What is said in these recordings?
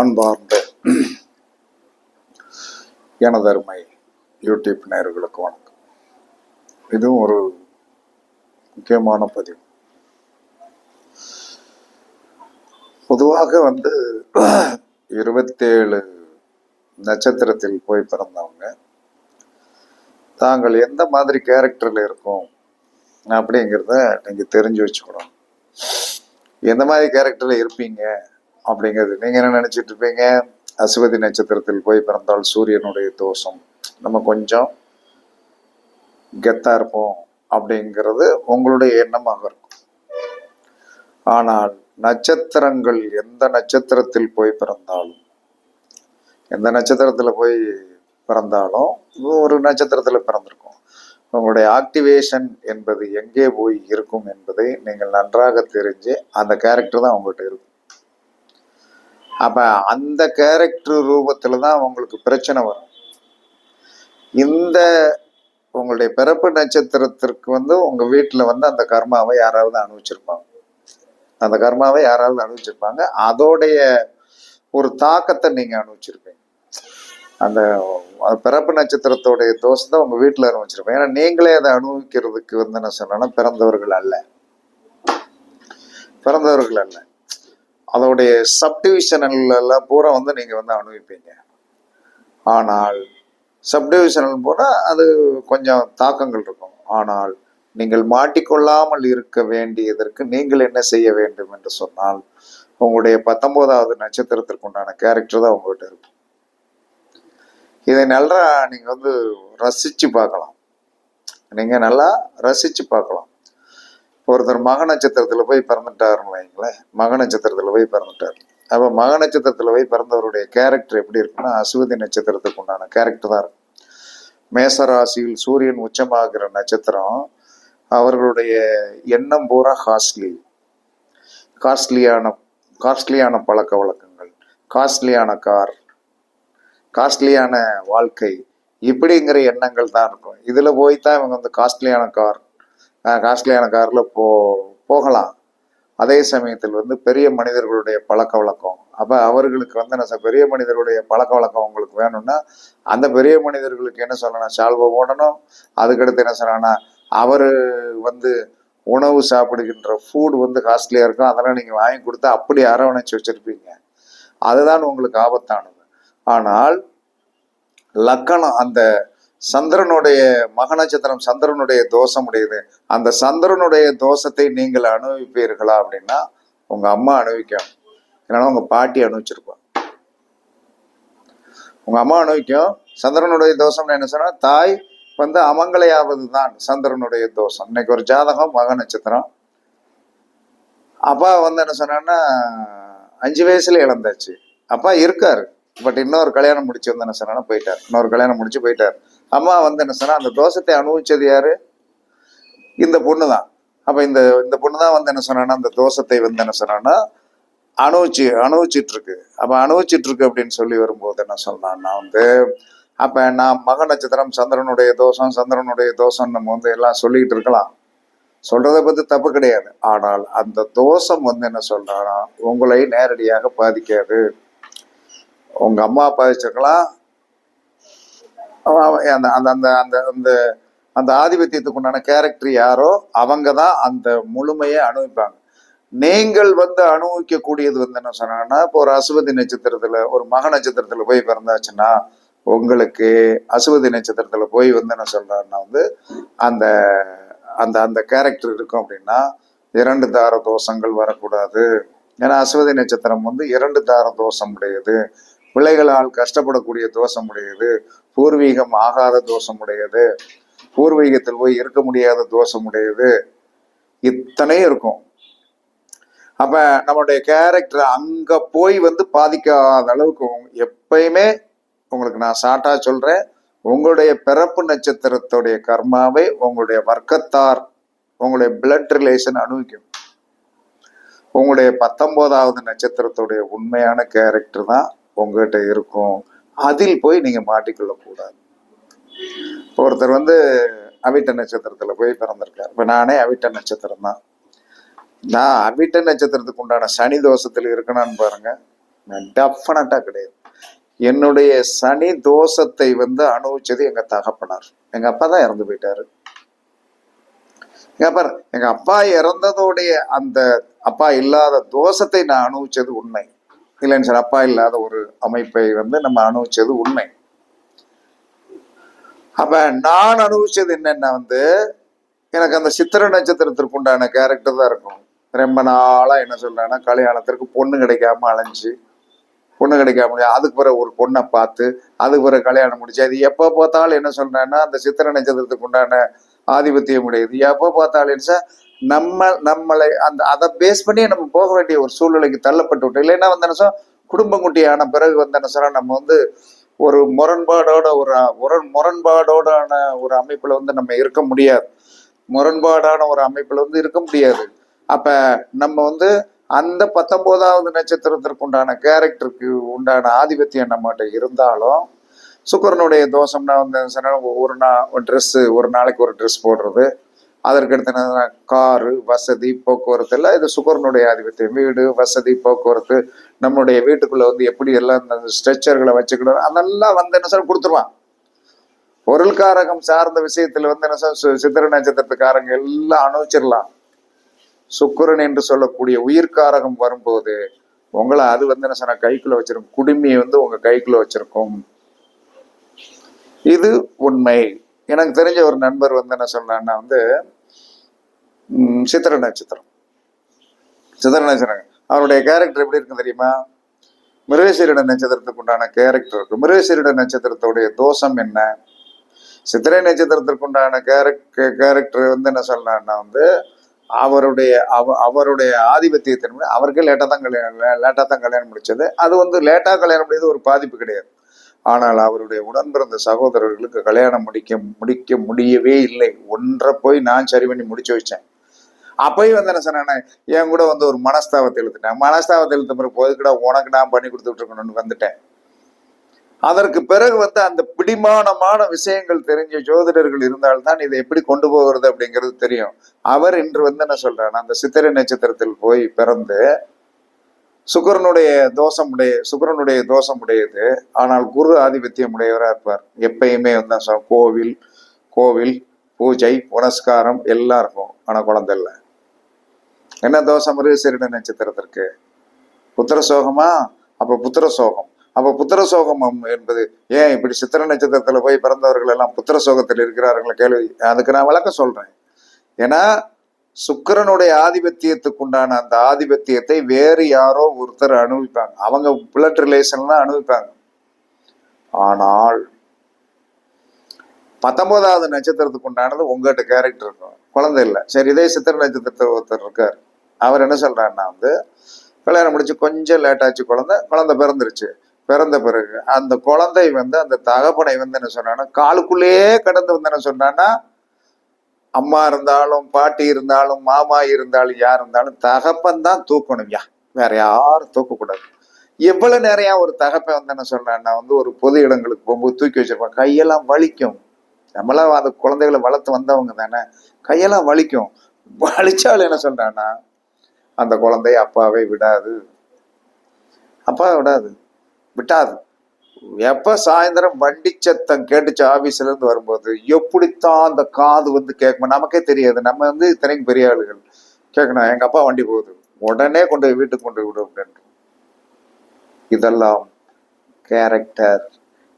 அன்பார்ந்த எனதருமை யூடியூப் நேயர்களுக்கு வணக்கம். இதுவும் ஒரு முக்கியமான பதிவு. பொதுவாக வந்து இருபத்தேழு நட்சத்திரத்தில் போய் பிறந்தவங்க. தாங்கள் எந்த மாதிரி கேரக்டரில் இருக்கோம் அப்படிங்கிறத நீங்கள் தெரிஞ்சு வச்சுக்கணும். எந்த மாதிரி கேரக்டரில் இருப்பீங்க? அப்படிங்கிறது. நீங்கள் என்ன நினச்சிட்டு இருப்பீங்க? அசுவதி நட்சத்திரத்தில் போய் பிறந்தால் சூரியனுடைய தோஷம். நம்ம கொஞ்சம் கெத்தா இருப்போம் அப்படிங்கிறது உங்களுடைய எண்ணமாக இருக்கும். ஆனால் நட்சத்திரங்கள் எந்த நட்சத்திரத்தில் போய் பிறந்தாலும் எந்த நட்சத்திரத்தில் போய் பிறந்தாலும் ஒரு நட்சத்திரத்தில் பிறந்திருக்கும். உங்களுடைய ஆக்டிவேஷன் என்பது எங்கே போய் இருக்கும் என்பதை நீங்கள் நன்றாக தெரிஞ்சு அந்த கேரக்டர் தான் உங்கள்கிட்ட இருக்கும். அப்போ அந்த கேரக்டர் ரூபத்தில் தான் உங்களுக்கு பிரச்சனை வரும். இந்த உங்களுடைய பிறப்பு நட்சத்திரத்திற்கு வந்து உங்கள் வீட்டில் வந்து அந்த கர்மாவை யாராவது அனுபவிச்சிருப்பாங்க. அந்த கர்மாவை யாராவது அனுபவிச்சிருப்பாங்க. அதோடைய ஒரு தாக்கத்தை நீங்கள் அனுபவிச்சிருப்பீங்க. அந்த பிறப்பு நட்சத்திரத்தோடைய தோசை தான் உங்கள் வீட்டில் அனுபவிச்சிருப்பேன் ஏன்னா நீங்களே அதை அனுபவிக்கிறதுக்கு வந்து என்ன சொன்னேன்னா பிறந்தவர்கள் அல்ல. பிறந்தவர்கள் அல்ல. அதோடைய சப்டிவிஷனல்லாம் பூரா வந்து நீங்கள் வந்து அனுபவிப்பீங்க. ஆனால் சப்டிவிஷனல் பூரா அது கொஞ்சம் தாக்கங்கள் இருக்கும். ஆனால் நீங்கள் மாட்டிக்கொள்ளாமல் இருக்க வேண்டியதற்கு நீங்கள் என்ன செய்ய வேண்டும் என்று சொன்னால் உங்களுடைய பத்தொன்பதாவது நட்சத்திரத்திற்கு உண்டான கேரக்டர் தான் உங்கள்கிட்ட இருக்கும். இதை நல்லா நீங்கள் வந்து ரசித்து பார்க்கலாம். நீங்கள் நல்லா ரசித்து பார்க்கலாம். ஒருத்தர் மக நட்சத்திரத்தில் போய் பிறந்துட்டாருன்னு வைங்களேன். மக நட்சத்திரத்தில் போய் பிறந்துட்டார். அப்போ மக நட்சத்திரத்தில் போய் பிறந்தவருடைய கேரக்டர் எப்படி இருக்குன்னா அசுவதி நட்சத்திரத்துக்கு உண்டான கேரக்டர் தான் இருக்கும். மேசராசியில் சூரியன் உச்சமாகிற நட்சத்திரம் அவர்களுடைய எண்ணம் பூரா காஸ்ட்லி காஸ்ட்லியான காஸ்ட்லியான பழக்க வழக்கங்கள் காஸ்ட்லியான கார் காஸ்ட்லியான வாழ்க்கை இப்படிங்கிற எண்ணங்கள் தான் இருக்கும். இதில் போய் தான் இவங்க வந்து காஸ்ட்லியான கார் காஸ்ட்லியான காரில் போ போகலாம். அதே சமயத்தில் வந்து பெரிய மனிதர்களுடைய பழக்க வழக்கம். அப்போ அவர்களுக்கு வந்து என்ன பெரிய மனிதர்களுடைய பழக்க வழக்கம் உங்களுக்கு வேணும்னா அந்த பெரிய மனிதர்களுக்கு என்ன சொல்லணும்? சால்வை ஓடணும் அதுக்கடுத்து என்ன சொல்லணும்னா அவர் வந்து உணவு சாப்பிடுகின்ற ஃபுட் வந்து காஸ்ட்லியாக இருக்கும். அதெல்லாம் நீங்கள் வாங்கி கொடுத்தா அப்படி அரவணைச்சு வச்சிருப்பீங்க. அதுதான் உங்களுக்கு ஆபத்தானது. ஆனால் லக்கணம் அந்த சந்திரனுடைய மக நட்சத்திரம் சந்திரனுடைய தோஷம் உடையது அந்த சந்திரனுடைய தோஷத்தை நீங்கள் அனுபவிப்பீர்களா அப்படின்னா உங்க அம்மா அனுபவிக்கும். இல்லைன்னா உங்க பாட்டி அனுபவிச்சிருப்பா உங்க அம்மா அனுபவிக்கும். சந்திரனுடைய தோஷம்னு என்ன சொன்னா தாய் வந்து அமங்கலையாவது தான் சந்திரனுடைய தோஷம். இன்னைக்கு ஒரு ஜாதகம் மக நட்சத்திரம் அப்பா வந்து என்ன சொன்னான்னா அஞ்சு வயசுல இழந்தாச்சு அப்பா இருக்காரு. பட் இன்னொரு கல்யாணம் முடிச்சு வந்து என்ன சொன்னா போயிட்டார். இன்னொரு கல்யாணம் முடிச்சு போயிட்டார். அம்மா வந்து என்ன சொன்னா அந்த தோஷத்தை அனுபவிச்சது யாரு? இந்த பொண்ணு தான் அப்ப இந்த இந்த பொண்ணு தான் வந்து என்ன சொன்னா அந்த தோஷத்தை வந்து என்ன சொன்னான்னா அனுபவிச்சு அனுபவிச்சிட்டு இருக்கு அப்ப அனுபவிச்சிட்டு இருக்கு அப்படின்னு சொல்லி வரும்போது என்ன சொன்னான்னா வந்து அப்ப நான் மக நட்சத்திரம் சந்திரனுடைய தோஷம் சந்திரனுடைய தோஷம் நம்ம வந்து எல்லாம் சொல்லிக்கிட்டு இருக்கலாம். சொல்றதை பத்தி தப்பு கிடையாது. ஆனால் அந்த தோஷம் வந்து என்ன சொல்றானா உங்களை நேரடியாக பாதிக்காது. உங்க அம்மா பாதிச்சிருக்கலாம் அந்த அந்த அந்த அந்த அந்த அந்த ஆதிபத்தியத்துக்கு உண்டான கேரக்டர் யாரோ அவங்க தான் அந்த முழுமையை அனுபவிப்பாங்க. நீங்கள் வந்து அனுபவிக்கக்கூடியது வந்து என்ன சொன்னாங்கன்னா இப்போ ஒரு அசுவதி நட்சத்திரத்துல ஒரு மக நட்சத்திரத்துல போய் பிறந்தாச்சுன்னா உங்களுக்கு அசுவதி நட்சத்திரத்துல போய் வந்து என்ன சொல்றாருன்னா வந்து அந்த அந்த அந்த கேரக்டர் இருக்கும் அப்படின்னா இரண்டு தார தோஷங்கள் வரக்கூடாது. ஏன்னா அசுவதி நட்சத்திரம் வந்து இரண்டு தார தோஷம் உடையது பிள்ளைகளால் கஷ்டப்படக்கூடிய தோஷம் உடையது பூர்வீகம் ஆகாத தோஷம் உடையது பூர்வீகத்தில் போய் இருக்க முடியாத தோஷம் உடையது இத்தனை இருக்கும். அப்ப நம்மளுடைய கேரக்டர் அங்க போய் வந்து பாதிக்காத அளவுக்கு எப்பயுமே உங்களுக்கு நான் ஷார்ட்டா சொல்றேன். உங்களுடைய பிறப்பு நட்சத்திரத்துடைய கர்மாவை உங்களுடைய வர்க்கத்தார் உங்களுடைய பிளட் ரிலேஷன் அனுபவிக்கும். உங்களுடைய பத்தொன்பதாவது நட்சத்திரத்துடைய உண்மையான கேரக்டர் தான் உங்ககிட்ட இருக்கும். அதில் போய் நீங்க மாட்டிக்கொள்ள கூடாது ஒருத்தர் வந்து அவிட்ட நட்சத்திரத்துல போய் பிறந்திருக்கார். இப்ப நானே அவிட்ட நட்சத்திரம் தான். நான் அவிட்ட நட்சத்திரத்துக்கு உண்டான சனி தோஷத்துல இருக்கணும்னு பாருங்க. டெஃபினட்டா கிடையாது. என்னுடைய சனி தோஷத்தை வந்து அனுபவிச்சது எங்க தகப்பனார். எங்க அப்பா தான் இறந்து போயிட்டாரு. எங்க அப்பா எங்க அப்பா இறந்ததோடைய அந்த அப்பா இல்லாத தோஷத்தை நான் அனுபவிச்சது உண்மை. இல்லைன்னு சார் அப்பா இல்லாத ஒரு அமைப்பை வந்து நம்ம அனுபவிச்சது உண்மை அப்ப நான் அனுபவிச்சது என்னன்னா வந்து எனக்கு அந்த சித்திர நட்சத்திரத்திற்கு உண்டான கேரக்டர் தான் இருக்கும் ரொம்ப நாளா என்ன சொல்றேன்னா கல்யாணத்திற்கு பொண்ணு கிடைக்காம அலைஞ்சு பொண்ணு கிடைக்காம முடியாது. அதுக்கு பிறகு ஒரு பொண்ணை பார்த்து அதுக்கு பிறகு கல்யாணம் முடிச்சு அது எப்போ பார்த்தாலும் என்ன சொல்றேன்னா அந்த சித்திர நட்சத்திரத்துக்கு உண்டான ஆதிபத்தியம் உடையது எப்போ பார்த்தாலும் சார் நம்ம நம்மளை அந்த அதை பேஸ் பண்ணி நம்ம போக வேண்டிய ஒரு சூழ்நிலைக்கு தள்ளப்பட்டு விட்டோம். இல்லைன்னா வந்து என்ன சொல் குடும்பம் குட்டியான பிறகு வந்து என்ன சொல்ல நம்ம வந்து ஒரு முரண்பாடோட ஒரு ஒரு முரண்பாடோடான ஒரு அமைப்புல வந்து நம்ம இருக்க முடியாது. முரண்பாடான ஒரு அமைப்புல வந்து இருக்க முடியாது. அப்ப நம்ம வந்து அந்த பத்தொன்பதாவது நட்சத்திரத்திற்கு உண்டான கேரக்டருக்கு உண்டான ஆதிபத்தியம் நம்மகிட்ட இருந்தாலும் சுக்கரனுடைய தோஷம்னா வந்து ஒவ்வொரு ஒரு ட்ரெஸ்ஸு ஒரு நாளைக்கு ஒரு ட்ரெஸ் போடுறது. அதற்கடுத்து காரு வசதி போக்குவரத்து எல்லாம் இது சுகர்னுடைய ஆதிபத்தியம். வீடு வசதி போக்குவரத்து நம்மளுடைய வீட்டுக்குள்ள வந்து எப்படி எல்லாம் இந்த ஸ்ட்ரெச்சர்களை வச்சுக்கணும் அதெல்லாம் வந்து என்ன சார் கொடுத்துருவான். பொருள்காரகம் சார்ந்த விஷயத்துல வந்து என்ன சார் சித்திர நட்சத்திரத்துக்காரங்க எல்லாம் அனுபவிச்சிடலாம். சுக்கரன் என்று சொல்லக்கூடிய உயிர்காரகம் வரும்போது உங்களை அது வந்து என்ன சொன்ன கைக்குள்ள வச்சிருக்கும் குடுமியை வந்து உங்க கைக்குள்ள வச்சிருக்கும். இது உண்மை. எனக்கு தெரிஞ்ச ஒரு நண்பர் வந்து என்ன சொன்னான்னா வந்து சித்திர நட்சத்திரம். சித்திர நட்சத்திரம். அவருடைய கேரக்டர் எப்படி இருக்கு தெரியுமா? மிருகசீரிட நட்சத்திரத்துக்கு உண்டான கேரக்டர் இருக்கு மிருகசீரிட நட்சத்திரத்துடைய தோஷம் என்ன? சித்திரை நட்சத்திரத்திற்கு உண்டான கேரக்டர் கேரக்டர் வந்து என்ன சொல்லலாம்னா வந்து அவருடைய அவ அவருடைய ஆதிபத்தியத்தின் அவருக்கு லேட்டாக தான் கல்யாணம் லேட்டாக தான் கல்யாணம் முடிச்சது. அது வந்து லேட்டாக கல்யாணம் முடியாது ஒரு பாதிப்பு கிடையாது. ஆனால் அவருடைய உடன் பிறந்த சகோதரர்களுக்கு கல்யாணம் முடிக்க முடிக்க முடியவே இல்லை. ஒன்றை போய் நான் சரி பண்ணி முடிச்சு வச்சேன். அப்பயும் வந்து என்ன சொன்னேன் என் கூட வந்து ஒரு மனஸ்தாபத்தை இழுத்துட்டேன். மனஸ்தாபத்தை இழுத்த பிறகு போதுக்கிட உனக்கு நான் பண்ணி கொடுத்துட்டு இருக்கணும்னு வந்துட்டேன். அதற்கு பிறகு வந்து அந்த பிடிமானமான விஷயங்கள் தெரிஞ்ச ஜோதிடர்கள் இருந்தால்தான் இதை எப்படி கொண்டு போகிறது அப்படிங்கிறது தெரியும். அவர் இன்று வந்து என்ன சொல்றாருன்னா அந்த சித்திரை நட்சத்திரத்தில் போய் பிறந்து சுக்கரனுடைய தோஷம் உடைய சுக்கரனுடைய தோஷம் உடையது. ஆனால் குரு ஆதிபத்தியம் உடையவராக இருப்பார். எப்பயுமே வந்து கோவில் கோவில் பூஜை புனஸ்காரம் எல்லாம் இருக்கும். ஆனால் குழந்தை இல்லை. என்ன தோஷம்? மிருகசீரிட நட்சத்திரத்திற்கு. புத்திர சோகமா அப்ப புத்திர சோகம் அப்ப புத்திர சோகம் என்பது ஏன் இப்படி சித்திர நட்சத்திரத்துல போய் பிறந்தவர்கள் எல்லாம் புத்திர சோகத்தில் இருக்கிறார்கள் கேள்வி. அதுக்கு நான் விளக்கம் சொல்றேன். ஏன்னா சுக்கிரனுடைய ஆதிபத்தியத்துக்கு உண்டான அந்த ஆதிபத்தியத்தை வேறு யாரோ ஒருத்தர் அனுபவிப்பாங்க. அவங்க பிளட் ரிலேஷன்லாம் அனுபவிப்பாங்க. ஆனால் பத்தொன்பதாவது நட்சத்திரத்துக்கு உண்டானது உங்கள்கிட்ட கேரக்டர் இருக்கும். குழந்தை இல்லை. சரி இதே சித்திர நட்சத்திரத்தில் ஒருத்தர் இருக்கார். அவர் என்ன சொல்றாருன்னா வந்து கல்யாணம் முடிச்சு கொஞ்சம் லேட் ஆச்சு குழந்தை குழந்தை பிறந்துருச்சு. பிறந்த பிறகு அந்த குழந்தை வந்து அந்த தகப்பனை வந்து என்ன சொன்னான்னா காலுக்குள்ளேயே கடந்து வந்து என்ன சொன்னான்னா அம்மா இருந்தாலும் பாட்டி இருந்தாலும் மாமா இருந்தாலும் யார் இருந்தாலும் தகப்பன் தான் தூக்கணும் யா. வேற யாரும் தூக்கக்கூடாது. எவ்வளவு நேரம் ஒரு தகப்பன் வந்து என்ன சொல்றான்னா வந்து ஒரு பொது இடங்களுக்கு போகும்போது தூக்கி வச்சிருப்பான். கையெல்லாம் வலிக்கும். நம்மளாம் அந்த குழந்தைகளை வளர்த்து வந்தவங்க தானே. கையெல்லாம் வலிக்கும். வலிச்சாலும் என்ன சொல்றான்னா அந்த குழந்தை அப்பாவை விடாது. அப்பா விடாது. விட்டாது. எப்ப சாயந்தரம் வண்டி சத்தம் கேட்டுச்சு ஆபீஸ்ல இருந்து வரும்போது எப்படித்தான் அந்த காது வந்து கேட்கும் நமக்கே தெரியாது. நம்ம வந்து இத்தனைக்கும் பெரிய ஆளுகள். கேட்கணும் எங்க அப்பா வண்டி போகுது. உடனே கொண்டு போய் வீட்டுக்கு கொண்டு விடும் அப்படின்ட்டு. இதெல்லாம் கேரக்டர்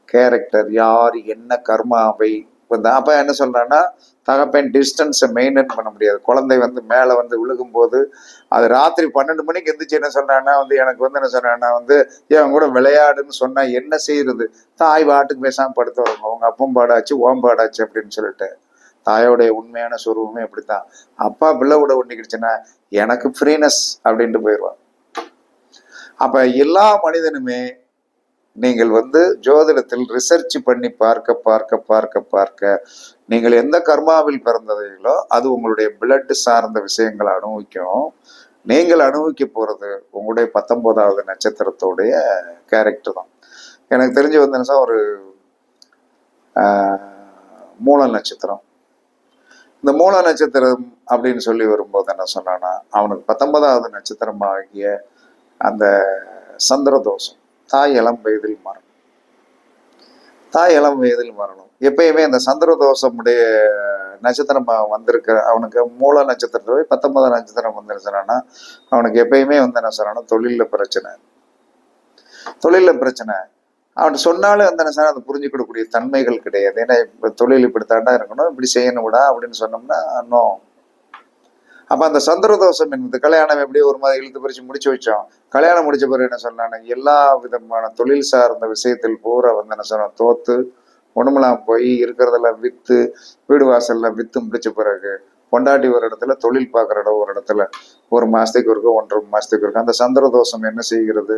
கேரக்டர் யார் என்ன கர்மாவை வந்து அப்ப என்ன சொல்றான்னா தகப்பன் டிஸ்டன்ஸை மெயின்டைன் பண்ண முடியாது. குழந்தை வந்து மேலே வந்து விழுகும்போது அது ராத்திரி பன்னெண்டு மணிக்கு எந்திரிச்சு என்ன சொல்றான்னா வந்து எனக்கு வந்து என்ன சொல்கிறான்னா வந்து என் கூட விளையாடுன்னு சொன்னால் என்ன செய்யறது? தாய் வாட்டுக்கு பேசாமல் படுத்து வரணும். அவங்க அப்பம் பாடாச்சு ஓம் பாடாச்சு அப்படின்னு சொல்லிட்டு. தாயோடைய உண்மையான சுரூபமே அப்படித்தான். அப்பா பிள்ளை கூட ஒண்டிக்கிடுச்சுன்னா எனக்கு ஃப்ரீனஸ் அப்படின்ட்டு போயிடுவான். அப்ப எல்லா மனிதனுமே நீங்கள் வந்து ஜோதிடத்தில் ரிசர்ச் பண்ணி பார்க்க பார்க்க பார்க்க பார்க்க நீங்கள் எந்த கர்மாவில் பிறந்ததைகளோ அது உங்களுடைய பிளட் சார்ந்த விஷயங்களை அனுபவிக்கும். நீங்கள் அனுபவிக்க போகிறது உங்களுடைய பத்தொன்பதாவது நட்சத்திரத்தோடைய கேரக்டர் தான். எனக்கு தெரிஞ்சு வந்து ஒரு மூல நட்சத்திரம். இந்த மூல நட்சத்திரம் அப்படின்னு சொல்லி வரும்போது என்ன சொன்னான்னா அவனுக்கு பத்தொன்பதாவது நட்சத்திரம் ஆகிய அந்த சந்திர தோஷம். தாய் இளம் வயதில் மரணம். தாய் இளம் வயதில் மரணம். எப்பயுமே இந்த சந்திர தோஷமுடைய நட்சத்திரம் வந்திருக்கிற அவனுக்கு மூல நட்சத்திரத்துல பத்தொன்பதாம் நட்சத்திரம் வந்துருச்சுனா அவனுக்கு எப்பயுமே வந்து என்ன சொல்லணும் தொழிலில் பிரச்சனை. தொழிலில் பிரச்சனை. அவன் சொன்னாலும் வந்து என்ன சார் அதை புரிஞ்சுக்கிடக்கூடிய தன்மைகள் கிடையாது. ஏன்னா இப்போ தொழில் இப்படி தாண்டா இருக்கணும் இப்படி செய்யணும்டா அப்படின்னு சொன்னோம்னா இன்னும் அப்ப அந்த சந்திர தோஷம் என்பது கல்யாணம் எப்படி ஒரு மாதிரி இழுத்து பறிச்சு முடிச்சு வச்சோம். கல்யாணம் முடிச்ச பிறகு என்ன சொன்னாங்க எல்லா விதமான தொழில் சார்ந்த விஷயத்தில் பூரா வந்து என்ன சொன்ன தோத்து உடம்புலாம் போய் இருக்கிறதெல்லாம் வித்து வீடு வாசல்லாம் வித்து முடிச்ச பிறகு கொண்டாட்டி ஒரு இடத்துல தொழில் பார்க்குற இடம் ஒரு இடத்துல ஒரு மாசத்துக்கு இருக்கும் ஒன்றரை மாசத்துக்கு இருக்கும் அந்த சந்திர தோஷம் என்ன செய்கிறது?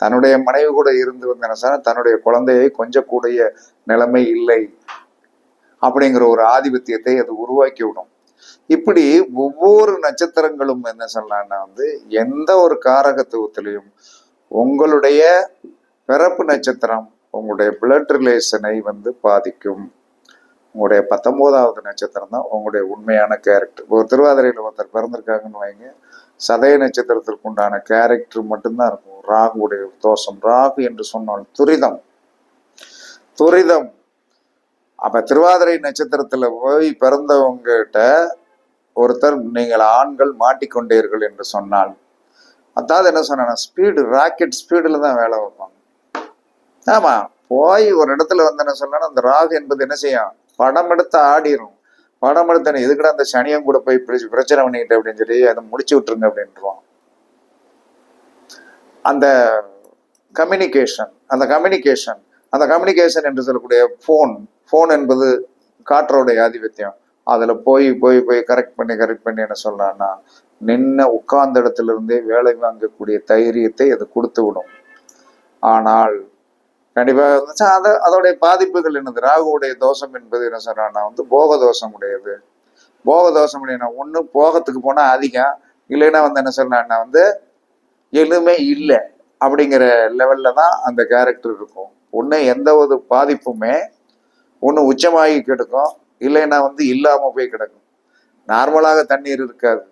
தன்னுடைய மனைவி கூட இருந்து வந்து என்ன தன்னுடைய குழந்தையை கொஞ்சம் கூடிய நிலைமை இல்லை அப்படிங்கிற ஒரு ஆதிபத்தியத்தை அது உருவாக்கி விடும். இப்படி ஒவ்வொரு நட்சத்திரங்களும் என்ன சொல்லலாம்னா வந்து எந்த ஒரு காரகத்துவத்திலையும் உங்களுடைய பிறப்பு நட்சத்திரம் உங்களுடைய பிளட் ரிலேஷனை வந்து பாதிக்கும். உங்களுடைய பத்தொன்பதாவது நட்சத்திரம் தான் உங்களுடைய உண்மையான கேரக்டர் ஒரு திருவாதிரையில் ஒருத்தர் பிறந்திருக்காங்கன்னு வைங்க. சதய நட்சத்திரத்திற்கு உண்டான கேரக்டர் மட்டும்தான் இருக்கும். ராகுடைய தோஷம். ராகு என்று சொன்னால் துரிதம். துரிதம். அப்ப திருவாதிரை நட்சத்திரத்துல போய் பிறந்தவங்ககிட்ட ஒருத்தர் நீங்கள் ஆண்கள் மாட்டிக்கொண்டீர்கள் என்று சொன்னால் அதாவது என்ன சொன்னா ஸ்பீடு ராக்கெட் ஸ்பீடில் தான் வேலை வைப்பாங்க. ஆமாம் போய் ஒரு இடத்துல வந்து என்ன சொன்னா அந்த ராகு என்பது என்ன செய்யும்? படம் எடுத்து ஆடிரும். படம் எடுத்து கூட அந்த சனியம் கூட போய் பிரச்சனை பண்ணிக்கிட்டு அப்படின்னு சொல்லி அதை முடிச்சு விட்டுருங்க அப்படின்றான் அந்த கம்யூனிகேஷன் அந்த கம்யூனிகேஷன் அந்த கம்யூனிகேஷன் என்று சொல்லக்கூடிய ஃபோன் ஃபோன் என்பது காற்றோடைய ஆதிபத்தியம். அதில் போய் போய் போய் கரெக்ட் பண்ணி கரெக்ட் பண்ணி என்ன சொல்லலாம்னா நின்ன உட்கார்ந்த இடத்துல இருந்தே வேலை வாங்கக்கூடிய தைரியத்தை அது கொடுத்து விடும். ஆனால் கண்டிப்பாக இருந்துச்சா அதை அதோடைய பாதிப்புகள் என்னது? ராகுவுடைய தோஷம் என்பது என்ன சொல்கிறான்னா வந்து போக தோஷம் உடையது. போக தோஷம் உடையனா ஒன்று போகத்துக்கு போனால் அதிகம். இல்லைன்னா வந்து என்ன சொல்கிறான்னா வந்து எதுவுமே இல்லை அப்படிங்கிற லெவலில் தான் அந்த கேரக்டர் இருக்கும். ஒன்று எந்த ஒரு பாதிப்புமே ஒன்று உச்சமாகி கெடுக்கும். இல்லைன்னா வந்து இல்லாமல் போய் கிடக்கும். நார்மலாக தண்ணீர் இருக்காது.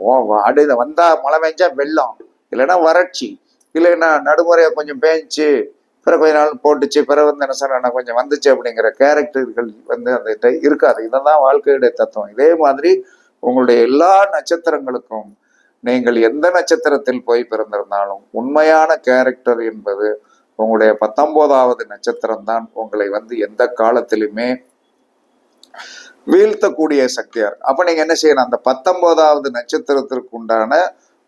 ஓ அடி வந்தால் மழை பெஞ்சா வெள்ளம். இல்லைன்னா வறட்சி. இல்லைன்னா நடுமுறையாக கொஞ்சம் பேஞ்சு பிறகு கொஞ்ச நாள் போட்டுச்சு பிறகு வந்து என்ன சொல்றேன் கொஞ்சம் வந்துச்சு அப்படிங்கிற கேரக்டர்கள் வந்து அந்த இருக்காது. இதுதான் வாழ்க்கையுடைய தத்துவம். இதே மாதிரி உங்களுடைய எல்லா நட்சத்திரங்களுக்கும் நீங்கள் எந்த நட்சத்திரத்தில் போய் பிறந்திருந்தாலும் உண்மையான கேரக்டர் என்பது உங்களுடைய பத்தொன்பதாவது நட்சத்திரம் தான் உங்களை வந்து எந்த காலத்திலுமே வீழ்த்தக்கூடிய சக்தியார். அப்ப நீங்க என்ன செய்யணும்? அந்த பத்தொன்பதாவது நட்சத்திரத்திற்கு உண்டான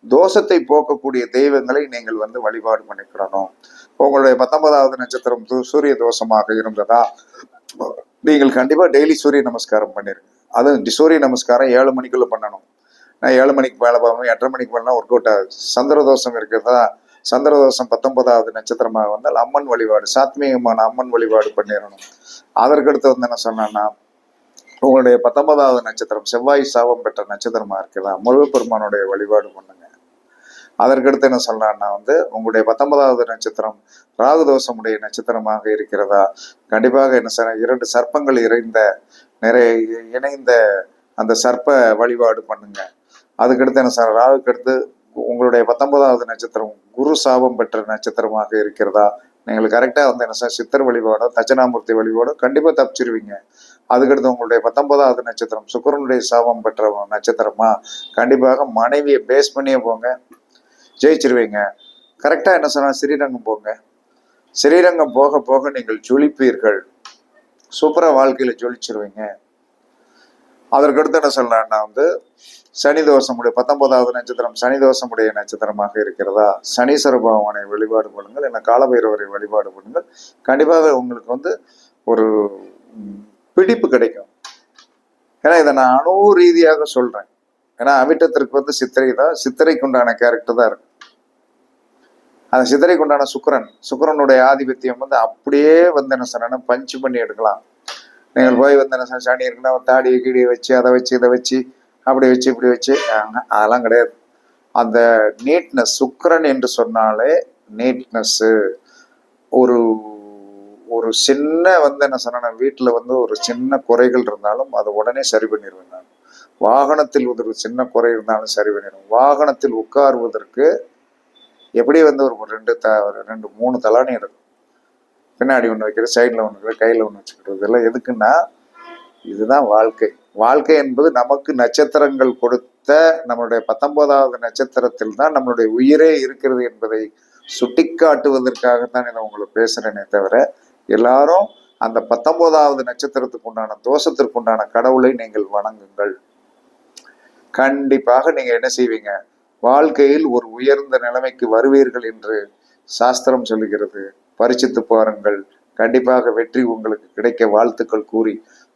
தோஷத்தை போக்கக்கூடிய தெய்வங்களை நீங்கள் வந்து வழிபாடு பண்ணிக்கிடணும் உங்களுடைய பத்தொன்பதாவது நட்சத்திரம் சூரிய தோஷமாக இருந்ததா? நீங்கள் கண்டிப்பா டெய்லி சூரிய நமஸ்காரம் பண்ணிருங்க. அதுவும் சூரிய நமஸ்காரம் ஏழு மணிக்குள்ள பண்ணணும். நான் ஏழு மணிக்கு மேலே பார்க்கணும் எட்டரை மணிக்கு மேலாம் ஒர்க் அவுட் ஆகுது. சந்திர தோஷம் இருக்கிறதா? சந்திர தோஷம் பத்தொன்பதாவது நட்சத்திரமாக வந்தால் அம்மன் வழிபாடு சாத்மீகமான அம்மன் வழிபாடு பண்ணிடணும். அதற்கடுத்து வந்து என்ன சொன்னேன்னா உங்களுடைய பத்தொன்பதாவது நட்சத்திரம் செவ்வாய் சாபம் பெற்ற நட்சத்திரமா இருக்குதா முருகப்பெருமானுடைய வழிபாடு பண்ணுங்க. அதற்கடுத்து என்ன சொல்லலாம்னா வந்து உங்களுடைய பத்தொன்பதாவது நட்சத்திரம் ராகு தோஷமுடைய நட்சத்திரமாக இருக்கிறதா? கண்டிப்பாக என்ன சார் இரண்டு சர்ப்பங்கள் இறைந்த நிறைய இணைந்த அந்த சர்ப்ப வழிபாடு பண்ணுங்க. அதுக்கடுத்து என்ன சார் ராகுக்கு அடுத்து உங்களுடைய பத்தொன்பதாவது நட்சத்திரம் குரு சாபம் பெற்ற நட்சத்திரமாக இருக்கிறதா? நீங்கள் கரெக்டாக வந்து என்ன சார் சித்தர் வழிபாடோ தட்சணாமூர்த்தி வழிபாடோ கண்டிப்பாக தப்பிச்சிருவீங்க. அதுக்கடுத்து உங்களுடைய பத்தொன்பதாவது நட்சத்திரம் சுக்கரனுடைய சாபம் பெற்ற நட்சத்திரமா? கண்டிப்பாக மனைவியை பேஸ் பண்ணியே போங்க. ஜெயிச்சிருவீங்க. கரெக்டாக என்ன சொன்னா ஸ்ரீரங்கம் போங்க. ஸ்ரீரங்கம் போக போக நீங்கள் ஜொலிப்பீர்கள். சூப்பராக வாழ்க்கையில் ஜொலிச்சிருவீங்க. அதற்கடுத்து என்ன சொல்லலாம்னா வந்து சனி தோஷமுடைய பத்தொன்பதாவது நட்சத்திரம் சனி தோஷமுடைய நட்சத்திரமாக இருக்கிறதா? சனீஸ்வர பகவானை வழிபாடு பண்ணுங்கள். இல்லை காலபைரவரை வழிபாடு பண்ணுங்கள். கண்டிப்பாக உங்களுக்கு வந்து ஒரு பிடிப்பு கிடைக்கும். ஏன்னா இதை நான் அணு ரீதியாக சொல்றேன். ஏன்னா அவிட்டத்திற்கு வந்து சித்திரை தான். சித்திரைக்கு உண்டான கேரக்டர் தான் இருக்கும். அந்த சித்திரைக்கு உண்டான சுக்கரன் சுக்கரனுடைய ஆதிபத்தியம் வந்து அப்படியே வந்து என்ன சொன்னா பஞ்சு பண்ணி எடுக்கலாம். நீங்கள் போய் வந்து என்ன சனி இருக்குன்னா ஒரு தாடியை கீடியை வச்சு அதை வச்சு இதை வச்சு அப்படி வச்சு இப்படி வச்சு அதெல்லாம் கிடையாது. அந்த நீட்னஸ் சுக்கரன் என்று சொன்னாலே நீட்னஸ்ஸு ஒரு ஒரு சின்ன வந்து என்ன சொன்னா வீட்டில் வந்து ஒரு சின்ன குறைகள் இருந்தாலும் அதை உடனே சரி பண்ணிடுவேன் நான். வாகனத்தில் ஒரு சின்ன குறை இருந்தாலும் சரி பண்ணிடுவேன் வாகனத்தில் உட்காருவதற்கு எப்படி வந்து ஒரு ரெண்டு த ஒரு ரெண்டு மூணு தலானி இருக்கும். பின்னாடி ஒன்று வைக்கிறது சைடில் ஒன்று வைக்கிறது கையில் ஒன்று வச்சுக்கிறது இதெல்லாம் எதுக்குன்னா இதுதான் வாழ்க்கை. வாழ்க்கை என்பது நமக்கு நட்சத்திரங்கள் கொடுத்த நம்மளுடைய பத்தொன்பதாவது நட்சத்திரத்தில் தான் நம்மளுடைய உயிரே இருக்கிறது என்பதை சுட்டிக்காட்டுவதற்காகத்தான் இதை உங்களுக்கு பேசுறேனே தவிர எல்லாரும் அந்த பத்தொன்பதாவது நட்சத்திரத்துக்கு உண்டான தோஷத்திற்கு உண்டான கடவுளை நீங்கள் வணங்குங்கள். கண்டிப்பாக நீங்க என்ன செய்வீங்க? வாழ்க்கையில் ஒரு உயர்ந்த நிலைமைக்கு வருவீர்கள் என்று சாஸ்திரம் சொல்லுகிறது. பரிச்சித்து பாருங்கள். கண்டிப்பாக வெற்றி உங்களுக்கு கிடைக்க வாழ்த்துக்கள் கூறி